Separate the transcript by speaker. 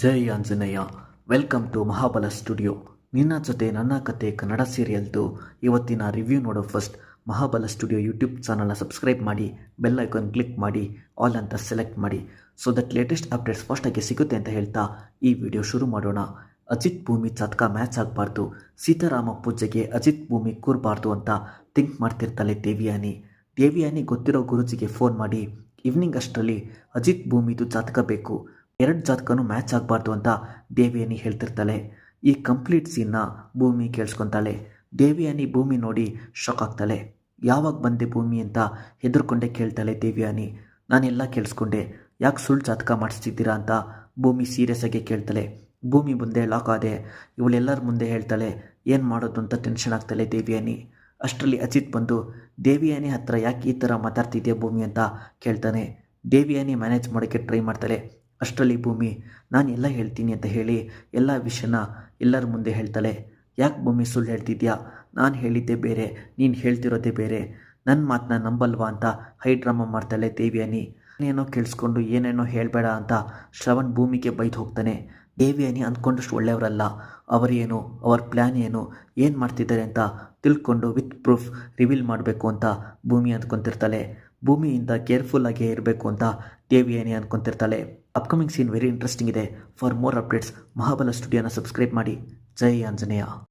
Speaker 1: Jai Anjaneya. Welcome to Mahabala Studio. ನಿನ್ನ ಜೊತೆ ನನ್ನ ಕತೆ ಕನ್ನಡ ಸೀರಿಯಲ್ದು ಇವತ್ತಿನ ರಿವ್ಯೂ ನೋಡೋ ಫಸ್ಟ್ ಮಹಾಬಲ ಸ್ಟುಡಿಯೋ ಯೂಟ್ಯೂಬ್ ಚಾನಲ್ನ ಸಬ್ಸ್ಕ್ರೈಬ್ ಮಾಡಿ, ಬೆಲ್ ಐಕಾನ್ ಕ್ಲಿಕ್ ಮಾಡಿ, ಆಲ್ ಅಂತ ಸೆಲೆಕ್ಟ್ ಮಾಡಿ. ಸೊ ದಟ್ ಲೇಟೆಸ್ಟ್ ಅಪ್ಡೇಟ್ಸ್ ಫಸ್ಟಾಗಿ ಸಿಗುತ್ತೆ ಅಂತ ಹೇಳ್ತಾ ಈ ವಿಡಿಯೋ ಶುರು ಮಾಡೋಣ. ಅಜಿತ್ ಭೂಮಿ ಜಾತಕ ಮ್ಯಾಚ್ ಆಗಬಾರ್ದು. ಸೀತಾರಾಮ ಪೂಜೆಗೆ ಅಜಿತ್ ಭೂಮಿ ಕೂರಬಾರ್ದು ಅಂತ ಥಿಂಕ್ ಮಾಡ್ತಿರ್ತಾಳೆ ದೇವಿಯಾನಿ. ದೇವಿಯಾನಿ ಗೊತ್ತಿರೋ ಗುರುಜಿಗೆ ಫೋನ್ ಮಾಡಿ ಈವ್ನಿಂಗ್ ಅಷ್ಟರಲ್ಲಿ ಅಜಿತ್ ಭೂಮಿದು ಜಾತಕ ಬೇಕು. ಎರಡು ಜಾತಕನೂ ಮ್ಯಾಚ್ ಆಗಬಾರ್ದು ಅಂತ ದೇವಿಯಾನಿ ಹೇಳ್ತಿರ್ತಾಳೆ. ಈ ಕಂಪ್ಲೀಟ್ ಸೀನ್ನ ಭೂಮಿ ಕೇಳಿಸ್ಕೊತಾಳೆ. ದೇವಿಯಾನಿ ಭೂಮಿ ನೋಡಿ ಶಾಕ್ ಆಗ್ತಾಳೆ. ಯಾವಾಗ ಬಂದೆ ಭೂಮಿ ಅಂತ ಹೆದರ್ಕೊಂಡೆ ಕೇಳ್ತಾಳೆ ದೇವಿಯಾನಿ ನಾನೆಲ್ಲ ಕೇಳಿಸ್ಕೊಂಡೆ. ಯಾಕೆ ಸುಳ್ಳು ಜಾತಕ ಮಾಡಿಸ್ತಿದ್ದೀರಾ ಅಂತ ಭೂಮಿ ಸೀರಿಯಸ್ ಆಗಿ ಕೇಳ್ತಾಳೆ. ಭೂಮಿ ಮುಂದೆ ಲಾಕ್ ಆದೆ. ಇವಳೆಲ್ಲರ ಮುಂದೆ ಹೇಳ್ತಾಳೆ, ಏನು ಮಾಡೋದು ಅಂತ ಟೆನ್ಷನ್ ಆಗ್ತಾಳೆ ದೇವಿಯಾನಿ ಅಷ್ಟರಲ್ಲಿ ಅಜಿತ್ ಬಂದು ದೇವಿಯಾನಿ ಹತ್ರ ಯಾಕೆ ಈ ಥರ ಮಾತಾಡ್ತಿದ್ಯಾ ಭೂಮಿ? ಅಂತ ಕೇಳ್ತಾನೆ. ದೇವಿಯಾನಿ ಮ್ಯಾನೇಜ್ ಮಾಡೋಕ್ಕೆ ಟ್ರೈ ಮಾಡ್ತಾಳೆ. ಅಷ್ಟರಲ್ಲಿ ಭೂಮಿ, ನಾನು ಎಲ್ಲ ಹೇಳ್ತೀನಿ ಅಂತ ಹೇಳಿ ಎಲ್ಲ ವಿಷಯನ ಎಲ್ಲರ ಮುಂದೆ ಹೇಳ್ತಾಳೆ. ಯಾಕೆ ಭೂಮಿ ಸುಳ್ಳು ಹೇಳ್ತಿದ್ಯಾ? ನಾನು ಹೇಳಿದ್ದೆ ಬೇರೆ, ನೀನು ಹೇಳ್ತಿರೋದೇ ಬೇರೆ. ನನ್ನ ಮಾತನ್ನ ನಂಬಲ್ವಾ ಅಂತ ಹೈ ಡ್ರಾಮಾ ಮಾಡ್ತಾಳೆ ದೇವಿಯಾನಿ ಏನೇನೋ ಕೇಳಿಸ್ಕೊಂಡು ಏನೇನೋ ಹೇಳಬೇಡ ಅಂತ ಶ್ರವಣ್ ಭೂಮಿಗೆ ಬೈದು ಹೋಗ್ತಾನೆ. ದೇವಿಯಾನಿ ಅಂದ್ಕೊಂಡಷ್ಟು ಒಳ್ಳೆಯವರಲ್ಲ. ಅವರೇನು ಅವ್ರ ಪ್ಲ್ಯಾನ್ ಏನು ಏನು ಮಾಡ್ತಿದ್ದಾರೆ ಅಂತ ತಿಳ್ಕೊಂಡು ವಿತ್ ಪ್ರೂಫ್ ರಿವೀಲ್ ಮಾಡಬೇಕು ಅಂತ ಭೂಮಿ ಅಂದ್ಕೊತಿರ್ತಾಳೆ ಭೂಮಿಯಿಂದ ಕೇರ್ಫುಲ್ ಆಗಿ ಇರಬೇಕು ಅಂತ ದೇವಿ ಏನೇ ಅನ್ಕೊಂತಿರ್ತಾಳೆ. ಅಪ್ಕಮಿಂಗ್ ಸೀನ್ ವೆರಿ ಇಂಟ್ರೆಸ್ಟಿಂಗ್ ಇದೆ. ಫಾರ್ ಮೋರ್ ಅಪ್ಡೇಟ್ಸ್ ಮಹಾಬಲ ಸ್ಟುಡಿಯೋನ ಸಬ್ಸ್ಕ್ರೈಬ್ ಮಾಡಿ. ಜೈ ಆಂಜನೇಯ.